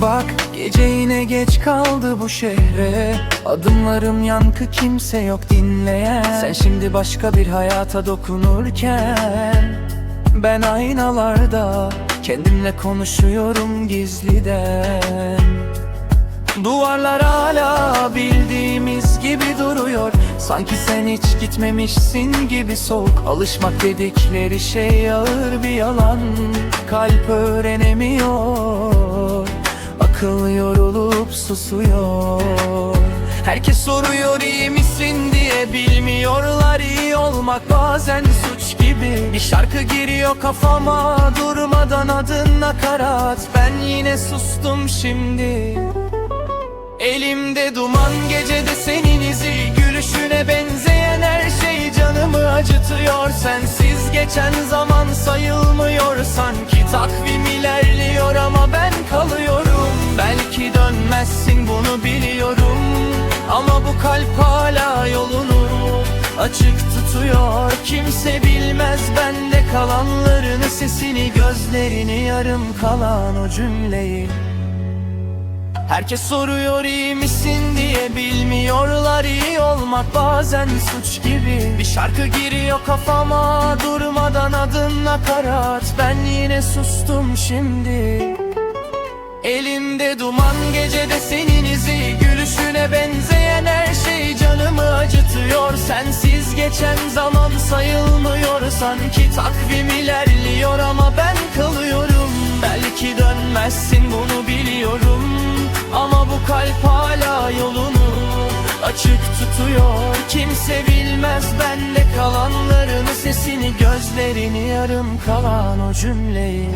Bak gece yine geç kaldı bu şehre. Adımlarım yankı kimse yok dinleyen. Sen şimdi başka bir hayata dokunurken Ben aynalarda kendimle konuşuyorum gizliden. Duvarlar hala bildiğimiz gibi duruyor. Sanki sen hiç gitmemişsin gibi soğuk. Alışmak dedikleri şey ağır bir yalan. Kalp öğrenemiyor Akıl yorulup susuyor. Herkes soruyor iyi misin diye Bilmiyorlar. İyi olmak bazen suç gibi. Bir şarkı giriyor kafama Durmadan adın nakarat Ben yine sustum şimdi. Elimde duman gecede senin izi. Gülüşüne benzeyen her şey canımı acıtıyor. Sensiz geçen zaman sayılmıyor Sanki. Takvim kalp hala yolunu açık tutuyor. Kimse bilmez bende kalanlarını Sesini gözlerini yarım kalan o cümleyi. Herkes soruyor iyi misin? diye Bilmiyorlar. İyi olmak bazen suç gibi. Bir şarkı giriyor kafama Durmadan adın nakarat Ben yine sustum şimdi. Elimde duman gecede senin izi Gülüşüne benzeyen geçen zaman sayılmıyor. Sanki takvim ilerliyor ama ben kalıyorum. Belki dönmezsin bunu biliyorum. Ama bu kalp hala yolunu açık tutuyor. Kimse bilmez bende kalanlarını Sesini gözlerini yarım kalan o cümleyi